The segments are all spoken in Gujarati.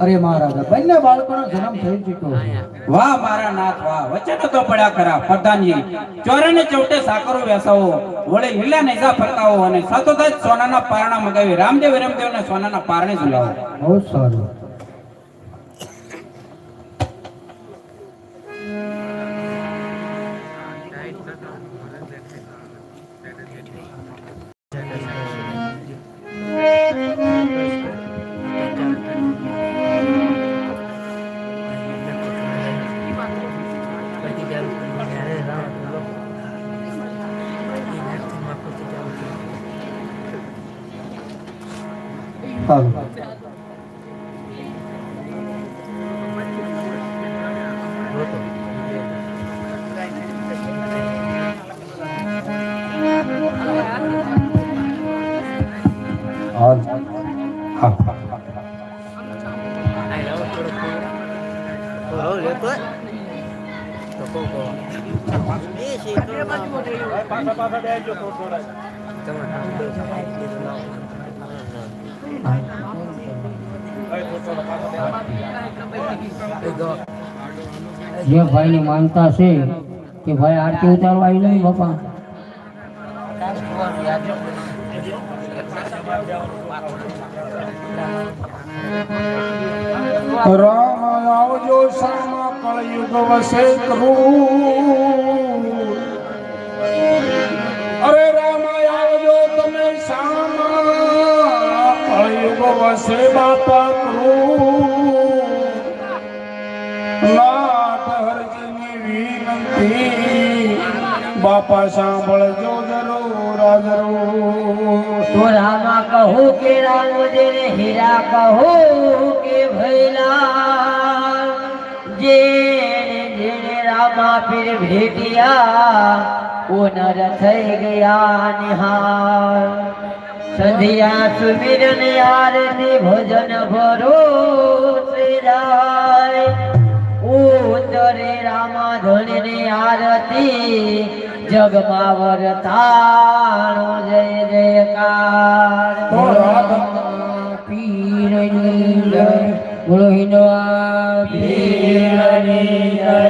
અરે મહારાજા બંને બાળકોનો જન્મ થઈ ચૂક્યો વાહ મારા નાથ, વાહ. વચ્ચે તો પડ્યા ખરા. પ્રધાનજી ચોરે ને ચૌટે સાકરો વેસાવો, વળે લીલા નેજા ફરતાવો અને સતત સોનાના પારણા મગાવી રામદેવ રામદેવને સોનાના પારણે ઝુલાવો. બહુ સારું. હાલ. હા જે ભાઈની માનતા છે કે ભાઈ આરતી ઉતારવા આવી નહીં બાપા રામ આવજો સામા કળયુગ વસે અરે રામ આવજો તમે શામા કળયુગ વસે બાપા નાથ હરજીની વિનંતી, બાપા સાંભળજો જરૂર જરૂર. તો રામા કહો કે રામ જેને હીરા કહો કે ભૈલા જેને જેને રામા પીર ભેટિયા ઓ નર થઈ ગયા નિહાર સંધ્યા સુમિરન આરતી ભજન ભરોસે રાય ઉતરે રામા ધણી આરતી જગમાં વરતાણો જય જયકાર પીરની જય બોલો હિન્દવા પીરની જય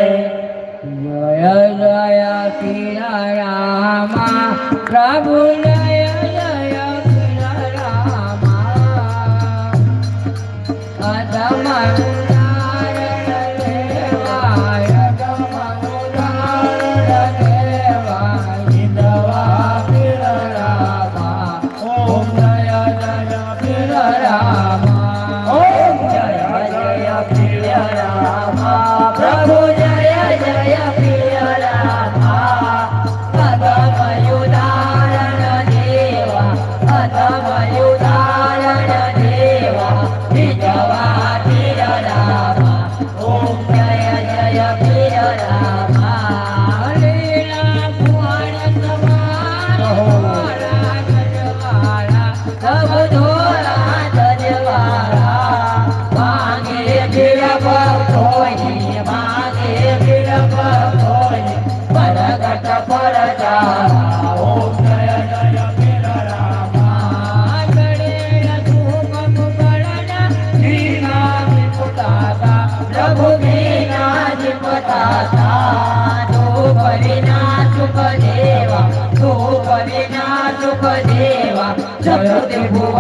જય જય પીર રામા પ્રભુ જય જય પીર રામા પ્રભુ Yeah.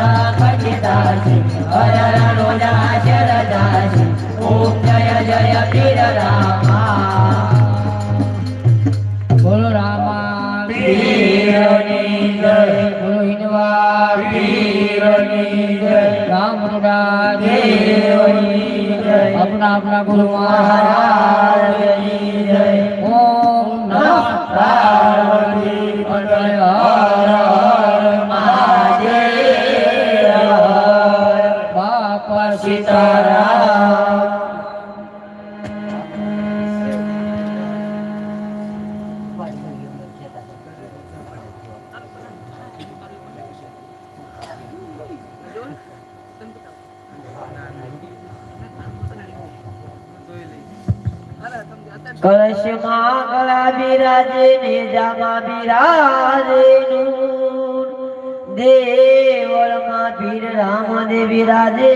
જા ખજદાસી અરરણો જા જરદાસી ઓમ જય જય અપના અપના ગુરુ મહારાજની જય જામા બિરાજે દેવળમાં પીર રામ દે બિરાજે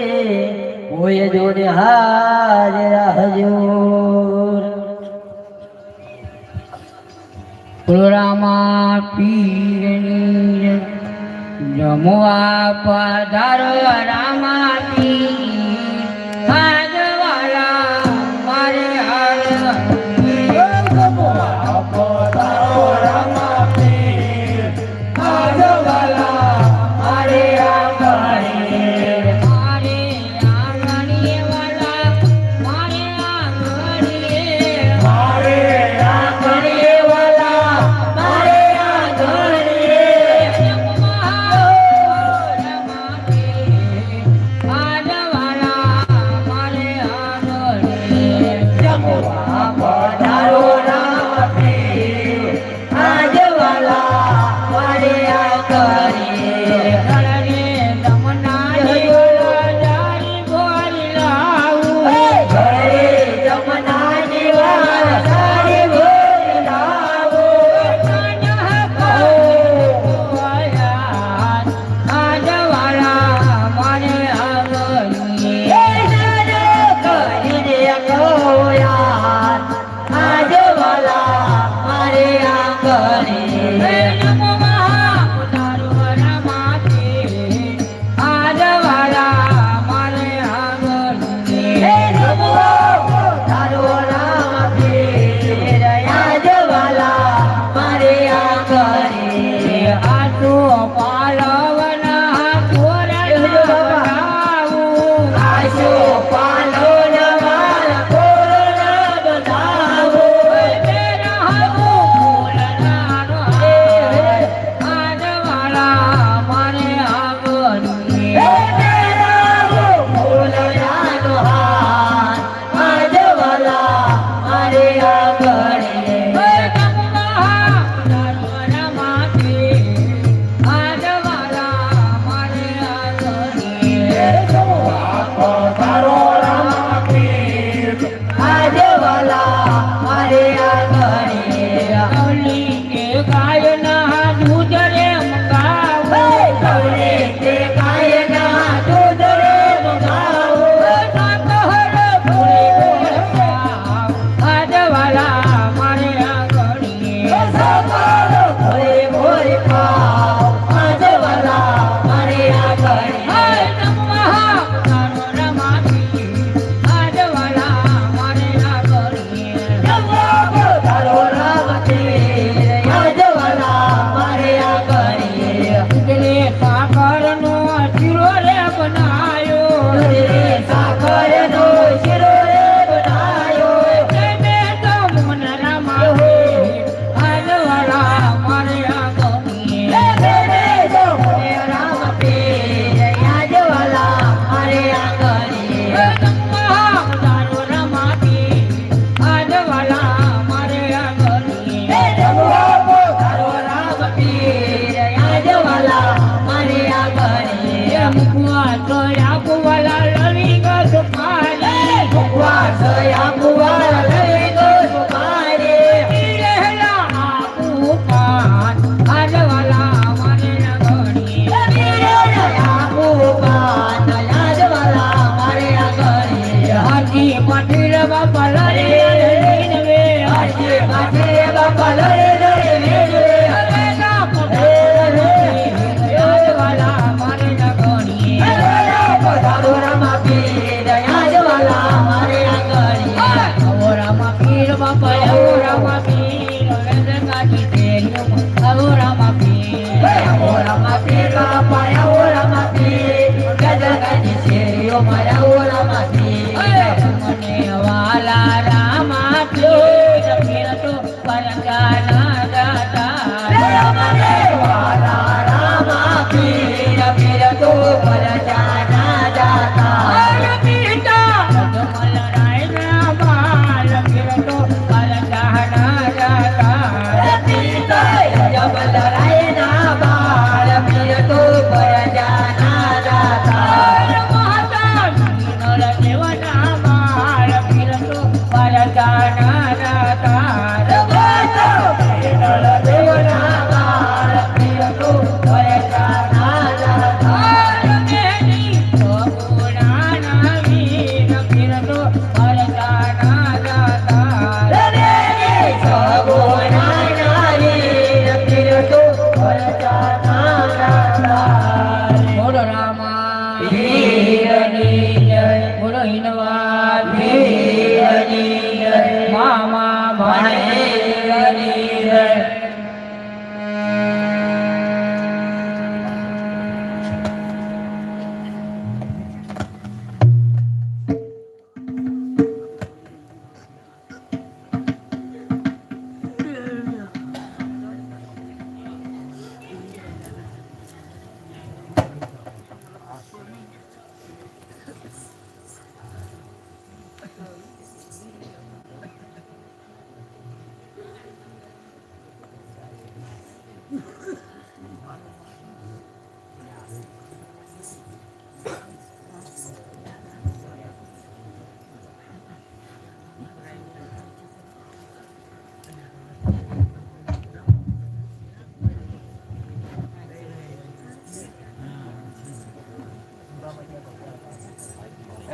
હોય જો ને હાજર હજૂર રામા પીરની જમવા પધારો રામા પીર Amen.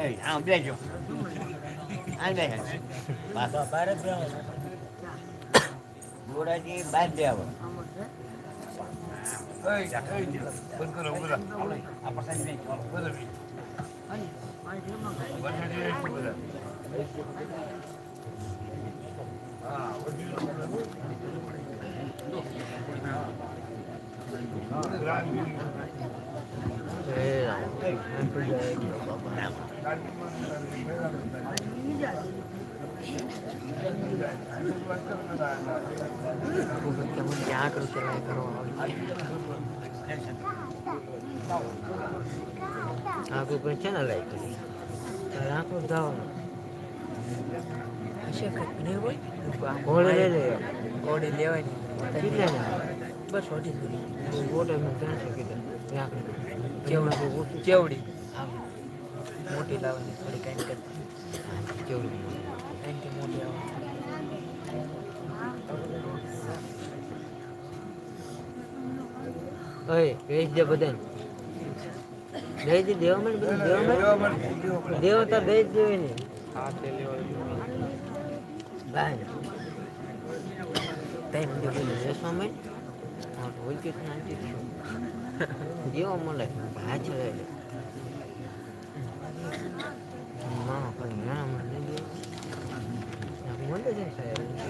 É ei, ah, um beijo. Um beijo. Passou para Branco. Mura de Bandela. Ei, ei, băncără, ură. Apăsați bine, ură bine. Băncără, ură. Ah, ură. Ei, am ત્યાં કરું ચલાય કરો આખું પણ છે ને લાઈક તારે આખું જવાનું ઘોડે લઈ લે ઘોડે લેવાની કેટલા ને બસ અઢી સુધી ઘોડે મેં ત્રણસો કીધા ત્યાં ચેવડી ચેવડી મોટી લાવવાની થોડી કાંઈ કરતી કેવડું કાંઈથી મોટી આવવાની ઓય વેચ દે બધાને. દઈ દે દેવા મને બધું દેવા મને દેવા તાર દઈ જ દેવે ને. હા તો હોય કે નાખી. દેવા મળે ભાજ લે ના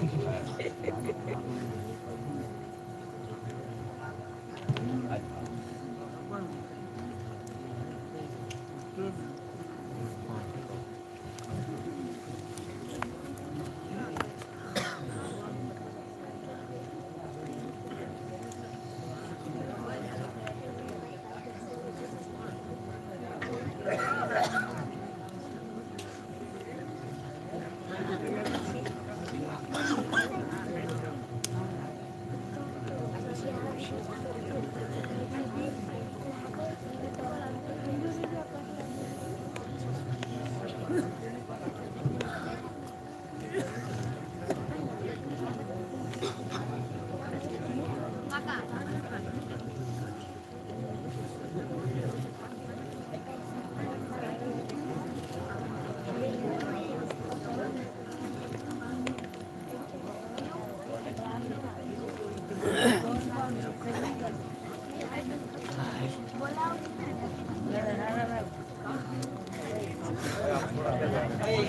ハハハハ!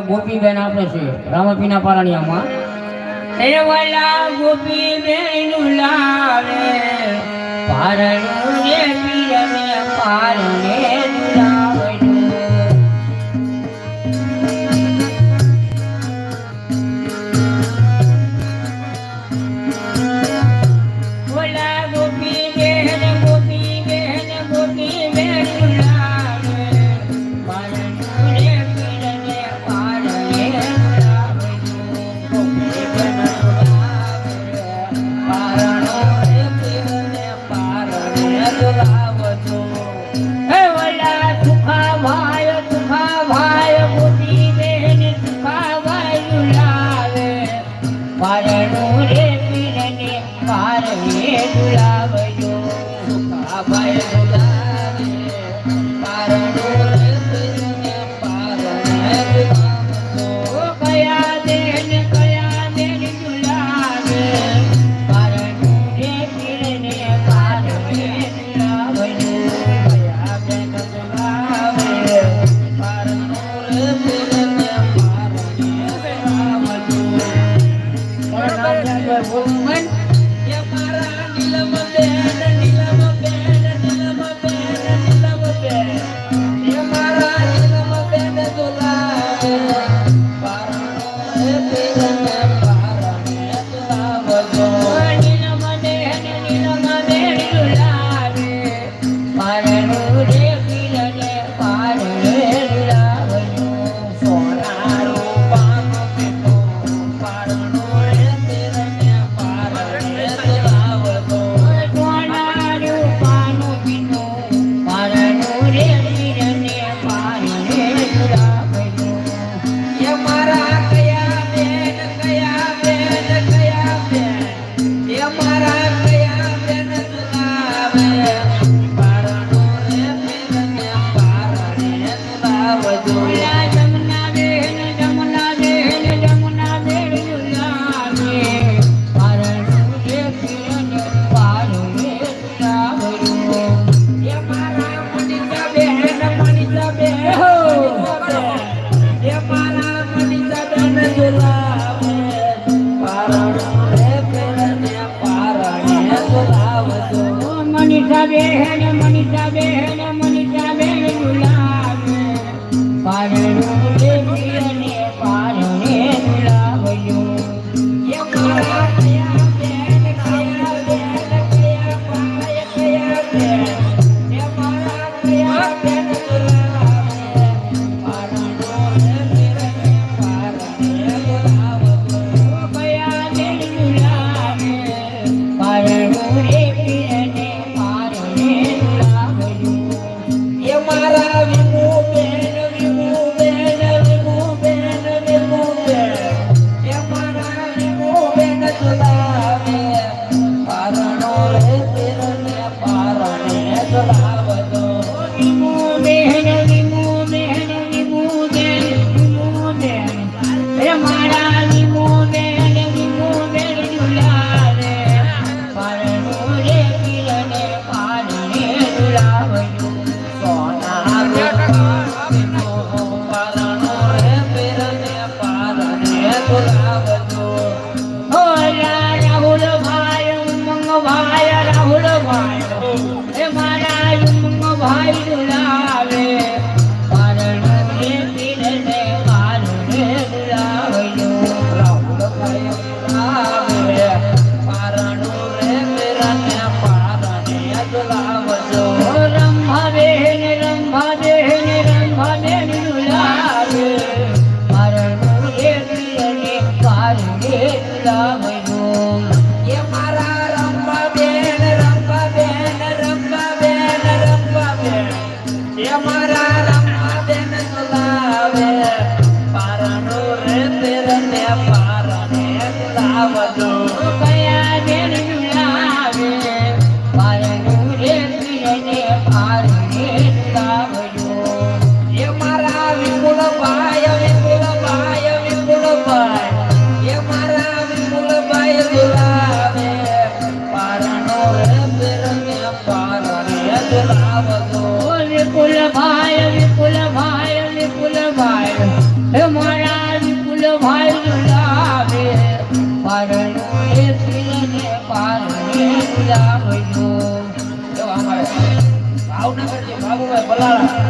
ગોપીબેન આપે છે. રામાપીના પારણિયામાં. એ વાલા ગોપીબેન લાવે પારણું રે પીરને પારણે woman, yang marah di lemah বলা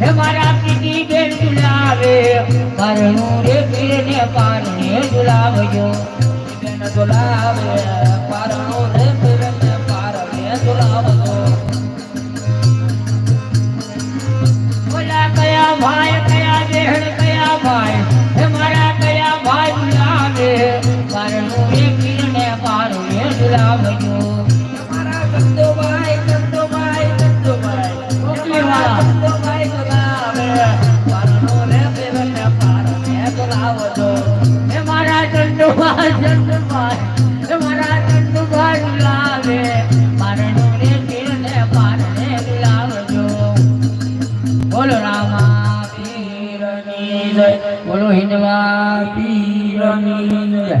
હે મારા પીતી બેન ઝુલાવે કરણું રે પીરને પારણે ઝુલાવજો બેન ઝુલાવે પારણું રે પીરને પારણે ઝુલાવજો બોલા કયા ભાઈ કયા બહેણ કયા ભાઈ બોલો રામા પીરની જય બોલો હિન્દવા પીરની જય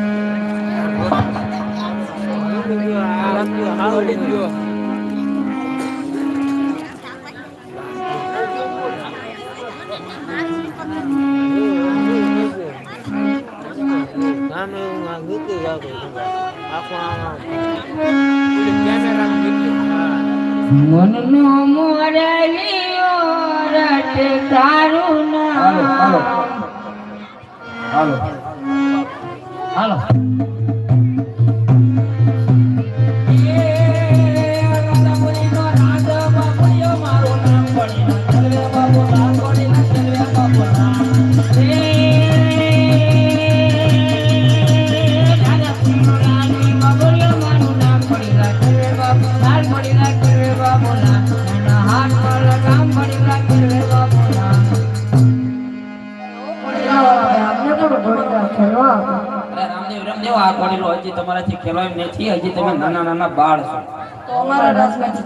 હજી તમારાથી ખેલાય નથી હજી તમે નાના નાના બાળ છો. તો અમારા રાજમાંથી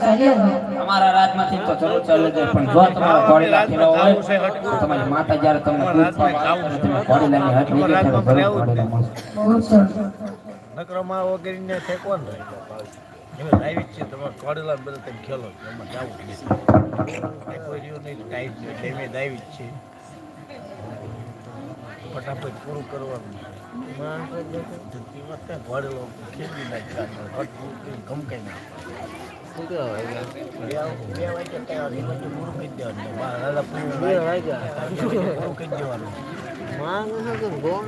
માતા જ્યારે તમને દૂધ પાડે તમે ઘોડીલાની તમારે ઘોડીલા બધા તમે ખેલો એમાં જવું જ છે. ફટાફટ પૂરું કરવાનું ધરતી વખતે ઘોડેલો ખેલી નાખ્યા ગમકાઈ નાખ્યા માંગ ગોળ.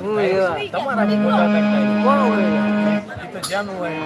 તમારા કોણ હોય તો જ્યાંનું હોય